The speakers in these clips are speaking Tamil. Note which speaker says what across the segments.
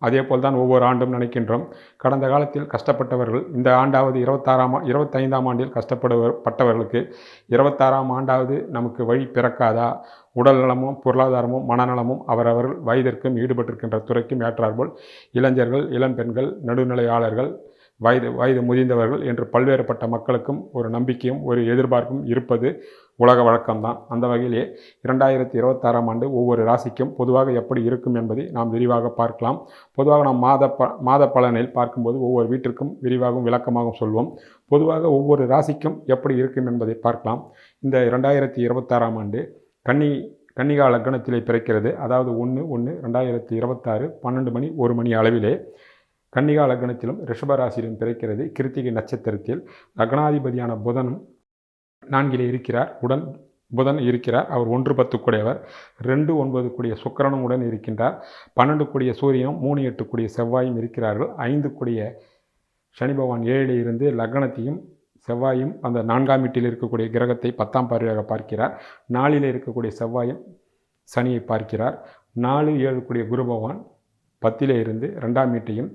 Speaker 1: அதே போல் தான் ஒவ்வொரு ஆண்டும் நினைக்கின்றோம். கடந்த காலத்தில் கஷ்டப்பட்டவர்கள் இந்த ஆண்டாவது இருபத்தாறாம் இருபத்தைந்தாம் ஆண்டில் கஷ்டப்படுவர் பட்டவர்களுக்கு இருபத்தாறாம் ஆண்டாவது நமக்கு வழி பிறக்காதா? உடல் நலமும் பொருளாதாரமும் மனநலமும் அவரவர்கள் வயதிற்கும் ஈடுபட்டிருக்கின்ற துறைக்கும் ஏற்றாற்போல் இளைஞர்கள் இளம்பெண்கள் நடுநிலையாளர்கள் வயது வயது முதிர்ந்தவர்கள் என்று பல்வேறுபட்ட மக்களுக்கும் ஒரு நம்பிக்கையும் ஒரு எதிர்பார்ப்பும் இருப்பது உலக வழக்கம்தான். அந்த வகையிலே இரண்டாயிரத்தி இருபத்தாறாம் ஆண்டு ஒவ்வொரு ராசிக்கும் பொதுவாக எப்படி இருக்கும் என்பதை நாம் விரிவாக பார்க்கலாம். பொதுவாக நாம் மாத ப மாத பலனில் பார்க்கும்போது ஒவ்வொரு வீட்டிற்கும் விரிவாகவும் விளக்கமாகவும் சொல்வோம். பொதுவாக ஒவ்வொரு ராசிக்கும் எப்படி இருக்கும் என்பதை பார்க்கலாம். இந்த இரண்டாயிரத்தி இருபத்தாறாம் ஆண்டு கன்னி கன்னிகா லக்னத்திலே பிறக்கிறது. அதாவது ஒன்று ஒன்று ரெண்டாயிரத்தி இருபத்தாறு பன்னெண்டு மணி ஒரு மணி அளவிலே கன்னிகா லக்னத்திலும் ரிஷபராசியிலும் பிறக்கிறது. கிருத்திகை நட்சத்திரத்தில் லக்னாதிபதியான புதனும் நான்கிலே இருக்கிறார். உடன் புதன் இருக்கிறார். அவர் ஒன்று பத்து கூடியவர் ரெண்டு ஒன்பது கூடிய சுக்கரனும் உடன் இருக்கின்றார். பன்னெண்டு கூடிய சூரியனும் மூணு எட்டு கூடிய செவ்வாயும் இருக்கிறார்கள். ஐந்து கூடிய சனி பகவான் ஏழிலே இருந்து லக்னத்தையும் செவ்வாயும் அந்த நான்காம் வீட்டில் இருக்கக்கூடிய கிரகத்தை பத்தாம் பார்வையாக பார்க்கிறார். நாளிலே இருக்கக்கூடிய செவ்வாயும் சனியை பார்க்கிறார். நாலு ஏழு கூடிய குரு பகவான் பத்திலே இருந்து ரெண்டாம் வீட்டையும்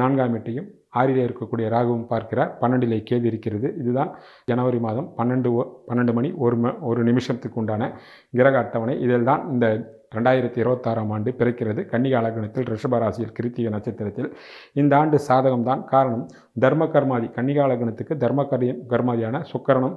Speaker 1: நான்காம் எட்டையும் ஆறிலே இருக்கக்கூடிய ராகுவும் பார்க்கிறார். பன்னெண்டிலே கேது இருக்கிறது. இதுதான் ஜனவரி மாதம் பன்னெண்டு பன்னெண்டு மணி ஒரு ம ஒரு நிமிஷத்துக்கு உண்டான கிரக அட்டவணை. இதில் தான் இந்த ரெண்டாயிரத்தி இருபத்தாறாம் ஆண்டு பிறக்கிறது. கன்னிகா லக்னத்தில் ரிஷபராசியில் கிருத்திக நட்சத்திரத்தில் இந்த ஆண்டு சாதகம்தான். காரணம் தர்ம கர்மாதி கன்னிகா லக்னத்துக்கு தர்ம கர்மாதியான சுக்கரனும்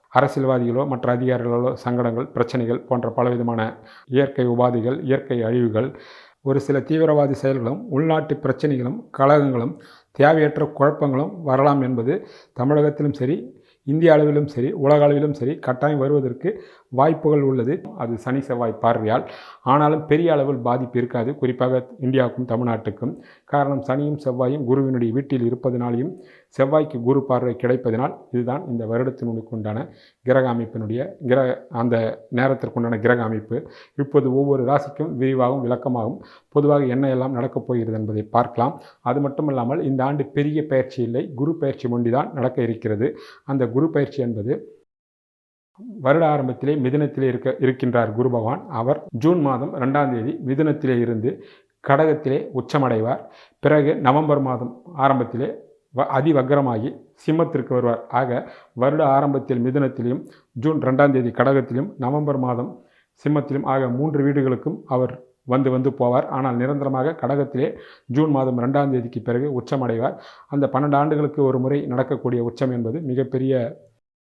Speaker 1: அரசியல்வாதிகளோ மற்ற அதிகாரிகளோ சங்கடங்கள் பிரச்சனைகள் போன்ற பலவிதமான இயற்கை உபாதைகள் இயற்கை அழிவுகள் ஒரு சில தீவிரவாதி செயல்களும் உள்நாட்டு பிரச்சனைகளும் கழகங்களும் தேவையற்ற குழப்பங்களும் வரலாம் என்பது தமிழகத்திலும் சரி இந்திய அளவிலும் சரி உலக அளவிலும் சரி கட்டாயம் வருவதற்கு வாய்ப்புகள் உள்ளது. அது சனி செவ்வாய் பார்வையால். ஆனாலும் பெரிய அளவில் பாதிப்பு இருக்காது. குறிப்பாக இந்தியாவுக்கும் தமிழ்நாட்டுக்கும். காரணம் சனியும் செவ்வாயும் குருவினுடைய வீட்டில் இருப்பதனாலையும் செவ்வாய்க்கு குரு பார்வை கிடைப்பதனால் இதுதான் இந்த வருடத்தினுக்கு உண்டான கிரக அமைப்பினுடைய கிரக அந்த நேரத்திற்குண்டான கிரக அமைப்பு. இப்போது ஒவ்வொரு ராசிக்கும் விரிவாகவும் விளக்கமாகவும் பொதுவாக என்ன எல்லாம் நடக்கப் போகிறது என்பதை பார்க்கலாம். அது மட்டுமல்லாமல் இந்த ஆண்டு பெரிய பயிற்சி இல்லை. குரு பயிற்சி ஒன்றிதான் நடக்க இருக்கிறது. அந்த குரு பயிற்சி என்பது வருட ஆரம்பத்திலே மிதனத்திலே இருக்க இருக்கின்றார் குரு பகவான். அவர் ஜூன் மாதம் ரெண்டாம் தேதி மிதனத்திலே இருந்து கடகத்திலே உச்சமடைவார். பிறகு நவம்பர் மாதம் ஆரம்பத்திலே வ அதிவக்ரமாகி சிம்மத்திற்கு வருவார். ஆக வருட ஆரம்பத்தில் மிதனத்திலையும் ஜூன் ரெண்டாம் தேதி கடகத்திலும் நவம்பர் மாதம் சிம்மத்திலும் ஆக மூன்று வீடுகளுக்கும் அவர் வந்து வந்து போவார். ஆனால் நிரந்தரமாக கடகத்திலே ஜூன் மாதம் ரெண்டாம் தேதிக்கு பிறகு உச்சமடைவார். அந்த பன்னெண்டு ஆண்டுகளுக்கு ஒரு முறை நடக்கக்கூடிய உச்சம் என்பது மிகப்பெரிய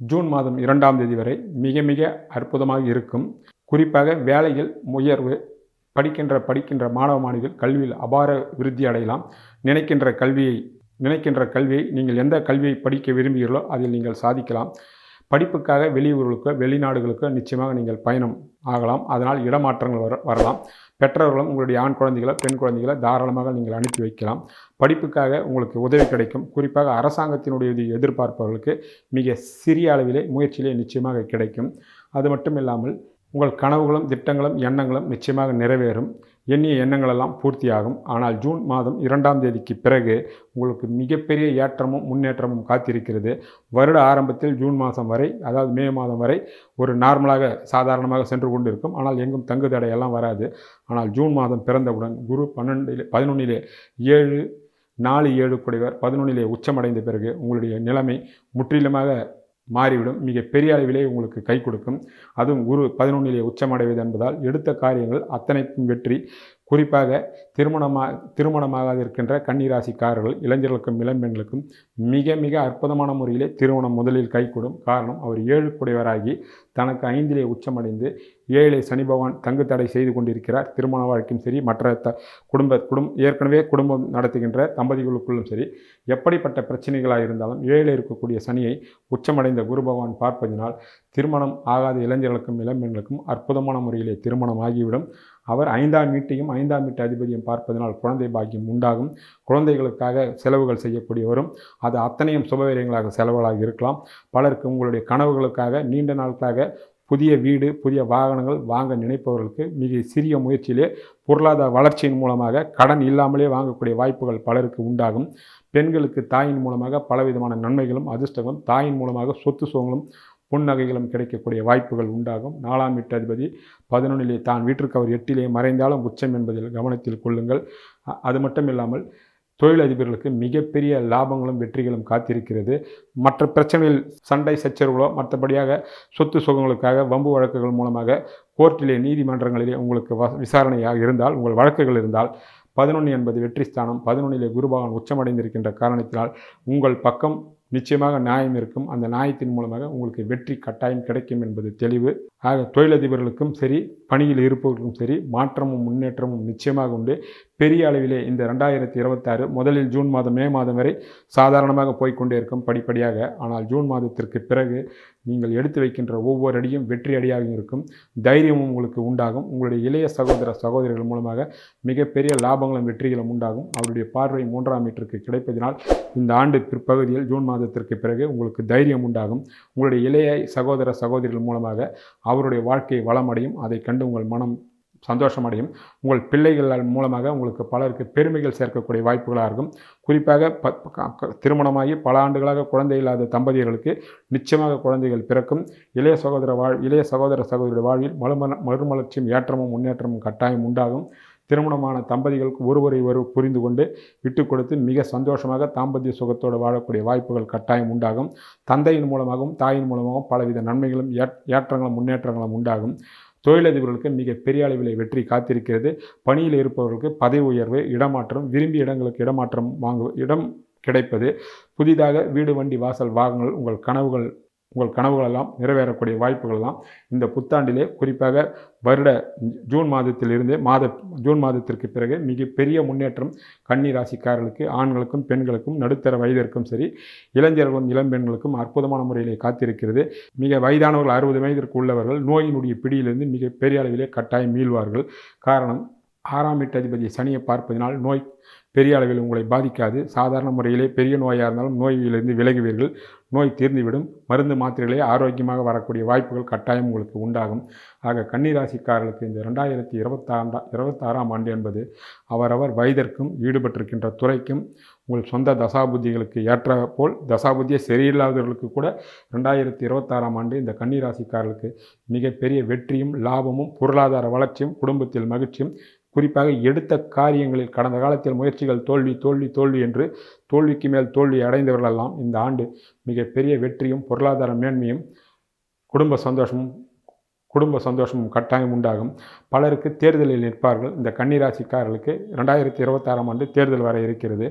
Speaker 1: ஜூன் மாதம் இரண்டாம் தேதி வரை மிக மிக அற்புதமாக இருக்கும். குறிப்பாக வேலையில் உயர்வு படிக்கின்ற படிக்கின்ற மாணவ மாணவிகள் கல்வியில் அபார விருத்தி அடையலாம். நினைக்கின்ற கல்வியை நினைக்கின்ற கல்வியை நீங்கள் எந்த கல்வியை படிக்க விரும்புகிறீர்களோ அதில் நீங்கள் சாதிக்கலாம். படிப்புக்காக வெளியூர்களுக்கோ வெளிநாடுகளுக்கோ நிச்சயமாக நீங்கள் பயணம் ஆகலாம். அதனால் இடமாற்றங்கள் வர வரலாம். பெற்றவர்களும் உங்களுடைய ஆண் குழந்தைகளை பெண் குழந்தைகளை தாராளமாக நீங்கள் அனுப்பி வைக்கலாம். படிப்புக்காக உங்களுக்கு உதவி கிடைக்கும். குறிப்பாக அரசாங்கத்தினுடைய எதிர்பார்ப்பவர்களுக்கு மிக சிறிய அளவிலே முயற்சியிலே நிச்சயமாக கிடைக்கும். அது மட்டும் இல்லாமல் உங்கள் கனவுகளும் திட்டங்களும் எண்ணங்களும் நிச்சயமாக நிறைவேறும். எண்ணிய எண்ணங்களெல்லாம் பூர்த்தியாகும். ஆனால் ஜூன் மாதம் இரண்டாம் தேதிக்கு பிறகு உங்களுக்கு மிகப்பெரிய ஏற்றமும் முன்னேற்றமும் காத்திருக்கிறது. வருட ஆரம்பத்தில் ஜூன் மாதம் வரை அதாவது மே மாதம் வரை ஒரு நார்மலாக சாதாரணமாக சென்று கொண்டு இருக்கும் ஆனால் எங்கும் தங்கு தடையெல்லாம் வராது. ஆனால் ஜூன் மாதம் பிறந்தவுடன் குரு பன்னெண்டிலே பதினொன்றிலே ஏழு நாலு ஏழு குடைவர் பதினொன்றிலே உச்சமடைந்த பிறகு உங்களுடைய நிலைமை முற்றிலுமாக மாறிவிடும். மிக பெரிய அளவிலே உங்களுக்கு கை கொடுக்கும். அதுவும் குரு பதினொன்றிலே உச்சமடைவது என்பதால் எடுத்த காரியங்கள் அத்தனைக்கும் வெற்றி. குறிப்பாக திருமணமாக திருமணமாகாது இருக்கின்ற கன்னிராசிக்காரர்கள் இளைஞர்களுக்கும் இளம்பெண்களுக்கும் மிக மிக அற்புதமான முறையிலே திருமணம் முதலில் கைகூடும் காரணம் அவர் ஏழு குடையவராகி தனக்கு ஐந்திலே உச்சமடைந்து ஏழை சனி பகவான் தங்கு தடை செய்து கொண்டிருக்கிறார். திருமண வாழ்க்கையும் சரி மற்ற த குடும்ப குடும் ஏற்கனவே குடும்பம் நடத்துகின்ற தம்பதிகளுக்குள்ளும் சரி எப்படிப்பட்ட பிரச்சனைகளாக இருந்தாலும் ஏழில் இருக்கக்கூடிய சனியை உச்சமடைந்த குரு பகவான் பார்ப்பதினால் திருமணம் ஆகாத இளைஞர்களுக்கும் இளம்பெண்களுக்கும் அற்புதமான முறையிலே திருமணம் ஆகிவிடும் அவர் ஐந்தாம் வீட்டையும் ஐந்தாம் வீட்டு அதிபதியும் பார்ப்பதனால் குழந்தை பாக்கியம் உண்டாகும். குழந்தைகளுக்காக செலவுகள் செய்யக்கூடியவரும் அது அத்தனையும் சுபவீரியங்களாக செலவுகளாக இருக்கலாம். பலருக்கு உங்களுடைய கனவுகளுக்காக நீண்ட நாட்களாக புதிய வீடு புதிய வாகனங்கள் வாங்க நினைப்பவர்களுக்கு மிக சிறிய முயற்சியிலே பொருளாதார வளர்ச்சியின் மூலமாக கடன் இல்லாமலே வாங்கக்கூடிய வாய்ப்புகள் பலருக்கு உண்டாகும். பெண்களுக்கு தாயின் மூலமாக பலவிதமான நன்மைகளும் அதிர்ஷ்டங்களும் தாயின் மூலமாக சொத்து சுகங்களும் புன்னகைகளும் கிடைக்கக்கூடிய வாய்ப்புகள் உண்டாகும். நாலாம் வீட்டு அதிபதி பதினொன்றிலே தான் வீட்டிற்கு அவர் எட்டிலே மறைந்தாலும் உச்சம் என்பதில் கவனத்தில் கொள்ளுங்கள். அது மட்டும் இல்லாமல் தொழிலதிபர்களுக்கு மிகப்பெரிய லாபங்களும் வெற்றிகளும் காத்திருக்கிறது. மற்ற பிரச்சனையில் சண்டை சச்சரவுகளோ மற்றபடியாக சொத்து சுகங்களுக்காக வம்பு வழக்குகள் மூலமாக கோர்ட்டிலே நீதிமன்றங்களிலே உங்களுக்கு வ விசாரணையாக இருந்தால் உங்கள் வழக்குகள் இருந்தால் பதினொன்று என்பது வெற்றி ஸ்தானம். பதினொன்றிலே குருபகவான் உச்சமடைந்திருக்கின்ற காரணத்தினால் உங்கள் பக்கம் நிச்சயமாக நியாயம் இருக்கும். அந்த நியாயத்தின் மூலமாக உங்களுக்கு வெற்றி கட்டாயம் கிடைக்கும் என்பது தெளிவு. ஆக தொழிலதிபர்களுக்கும் சரி பணியில் இருப்பவர்களுக்கும் சரி மாற்றமும் முன்னேற்றமும் நிச்சயமாக உண்டு. பெரிய அளவிலே இந்த ரெண்டாயிரத்தி இருபத்தாறு முதலில் ஜூன் மாதம் மே மாதம் வரை சாதாரணமாக போய்க்கொண்டே இருக்கும் படிப்படியாக. ஆனால் ஜூன் மாதத்திற்கு பிறகு நீங்கள் எடுத்து வைக்கின்ற ஒவ்வொரு அடியும் வெற்றி அடியாக இருக்கும். தைரியமும் உங்களுக்கு உண்டாகும். உங்களுடைய இளைய சகோதர சகோதரிகள் மூலமாக மிகப்பெரிய லாபங்களும் வெற்றிகளும் உண்டாகும். அவருடைய பார்வை மூன்றாம் மீட்டருக்கு கிடைப்பதினால் இந்த ஆண்டு பிற்பகுதியில் ஜூன் மாதத்திற்கு பிறகு உங்களுக்கு தைரியம் உண்டாகும். உங்களுடைய இளைய சகோதர சகோதரிகள் மூலமாக அவருடைய வாழ்க்கை வளமடையும். அதை கண்டு உங்கள் மனம் சந்தோஷமடையும். உங்கள் பிள்ளைகள் மூலமாக உங்களுக்கு பலருக்கு பெருமைகள் சேர்க்கக்கூடிய வாய்ப்புகளாக இருக்கும். குறிப்பாக ப க- திருமணமாகி பல ஆண்டுகளாக குழந்தை இல்லாத தம்பதியர்களுக்கு நிச்சயமாக குழந்தைகள் பிறக்கும். இளைய சகோதர வாழ் இளைய சகோதர சகோதரி வாழ்வில் மறுமல மறுமலர்ச்சியும் ஏற்றமும் முன்னேற்றமும் கட்டாயம் உண்டாகும். திருமணமான தம்பதிகளுக்கு ஒருவரை ஒருவர் புரிந்து கொண்டு விட்டு கொடுத்து மிக சந்தோஷமாக தாம்பத்திய சுகத்தோடு வாழக்கூடிய வாய்ப்புகள் கட்டாயம் உண்டாகும். தந்தையின் மூலமாகவும் தாயின் மூலமாகவும் பலவித நன்மைகளும் ஏற்- ஏற்றங்களும் முன்னேற்றங்களும் உண்டாகும். தொழிலதிபர்களுக்கு மிக பெரிய அளவில் வெற்றி காத்திருக்கிறது. பணியில் இருப்பவர்களுக்கு பதவி உயர்வு இடமாற்றம் விரும்பிய இடங்களுக்கு இடமாற்றம் வாங்கு இடம் கிடைப்பது. புதிதாக வீடு வண்டி வாசல் வாகனங்கள் உங்கள் கனவுகள் உங்கள் கனவுகளெல்லாம் நிறைவேறக்கூடிய வாய்ப்புகள் எல்லாம் இந்த புத்தாண்டிலே குறிப்பாக வருட ஜூன் மாதத்திலிருந்தே மாத ஜூன் மாதத்திற்கு பிறகு மிகப்பெரிய முன்னேற்றம் கன்னி ராசிக்காரர்களுக்கு ஆண்களுக்கும் பெண்களுக்கும் நடுத்தர வயதிற்கும் சரி இளைஞர்களும் இளம்பெண்களுக்கும் அற்புதமான முறையிலே காத்திருக்கிறது. மிக வயதானவர்கள் அறுபது வயதிற்கு உள்ளவர்கள் நோயினுடைய பிடியிலிருந்து மிக பெரிய அளவிலே கட்டாயம் மீள்வார்கள். காரணம் ஆறாம் வீட்டு அதிபதி சனியை பார்ப்பதினால் நோய் பெரிய அளவில் உங்களை பாதிக்காது. சாதாரண முறையிலே பெரிய நோயாக இருந்தாலும் நோயிலிருந்து விலகுவீர்கள். நோய் தீர்ந்துவிடும். மருந்து மாத்திரைகளே ஆரோக்கியமாக வரக்கூடிய வாய்ப்புகள் கட்டாயம் உங்களுக்கு உண்டாகும். ஆக கன்னிராசிக்காரர்களுக்கு இந்த ரெண்டாயிரத்தி இருபத்தாண்டா இருபத்தாறாம் ஆண்டு என்பது அவரவர் வயதிற்கும் ஈடுபட்டிருக்கின்ற துறைக்கும் உங்கள் சொந்த தசாபுத்திகளுக்கு ஏற்ற போல் தசாபுத்தியே சரியில்லாதவர்களுக்கு கூட ரெண்டாயிரத்தி இருபத்தாறாம் ஆண்டு இந்த கன்னிராசிக்காரர்களுக்கு மிகப்பெரிய வெற்றியும் லாபமும் பொருளாதார வளர்ச்சியும் குடும்பத்தில் மகிழ்ச்சியும் குறிப்பாக எடுத்த காரியங்களில் கடந்த காலத்தில் முயற்சிகள் தோல்வி தோல்வி தோல்வி என்று தோல்விக்கு மேல் தோல்வி அடைந்தவர்களெல்லாம் இந்த ஆண்டு மிகப்பெரிய வெற்றியும் பொருளாதார மேன்மையும் குடும்ப சந்தோஷமும் குடும்ப சந்தோஷமும் கட்டாயம் உண்டாகும். பலருக்கு தேர்தலில் நிற்பார்கள். இந்த கன்னிராசிக்காரர்களுக்கு ரெண்டாயிரத்தி இருபத்தாறாம் ஆண்டு தேர்தல் வர இருக்கிறது.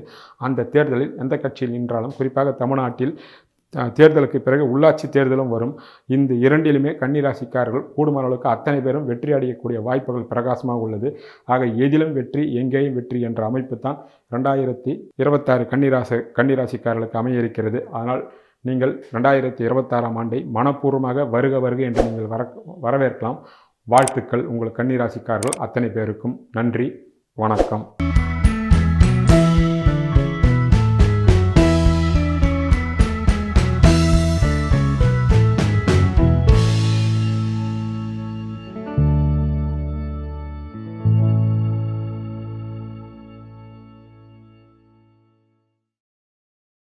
Speaker 1: அந்த தேர்தலில் எந்த கட்சியில் நின்றாலும் குறிப்பாக தமிழ்நாட்டில் தேர்தலுக்கு பிறகு உள்ளாட்சி தேர்தலும் வரும். இந்த இரண்டிலுமே கன்னிராசிக்காரர்கள் கூடுமான அளவுக்கு அத்தனை பேரும் வெற்றி அடையக்கூடிய வாய்ப்புகள் பிரகாசமாக உள்ளது. ஆக எதிலும் வெற்றி எங்கேயும் வெற்றி என்ற அமைப்பு தான் ரெண்டாயிரத்தி இருபத்தாறு கன்னிராச கன்னிராசிக்காரர்களுக்கு அமைய இருக்கிறது அதனால் நீங்கள் ரெண்டாயிரத்தி இருபத்தாறாம் ஆண்டை மனப்பூர்வமாக வருக வருக என்று நீங்கள் வர வரவேற்கலாம். வாழ்த்துக்கள் உங்கள் கன்னிராசிக்காரர்கள் அத்தனை பேருக்கும். நன்றி வணக்கம்.